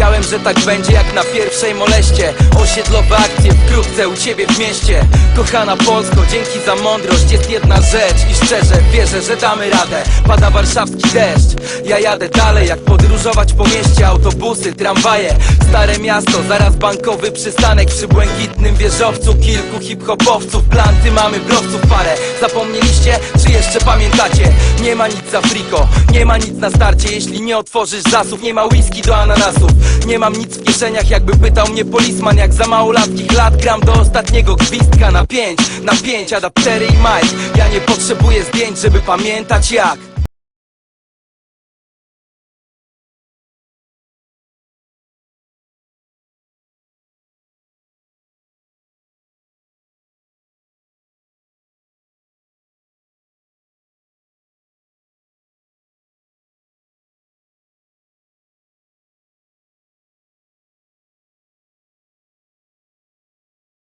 Wiedziałem, że tak będzie jak na pierwszej moleście. Osiedlowe akcje wkrótce u ciebie w mieście. Kochana Polsko, dzięki za mądrość. Jest jedna rzecz i szczerze wierzę, że damy radę. Pada warszawski deszcz. Ja jadę dalej, jak podróżować po mieście. Autobusy, tramwaje, stare miasto. Zaraz bankowy przystanek przy błękitnym wieżowcu. Kilku hip-hopowców, planty mamy browców parę. Zapomnieliście, czy jeszcze pamiętacie? Nie ma nic za friko, nie ma nic na starcie. Jeśli nie otworzysz zasów, nie ma whisky do ananasów Nie mam nic w kieszeniach, jakby pytał mnie polisman Jak za małolatkich lat gram do ostatniego gwizdka. Na pięć, na pięć, adaptery i mic Ja nie potrzebuję zdjęć, żeby pamiętać jak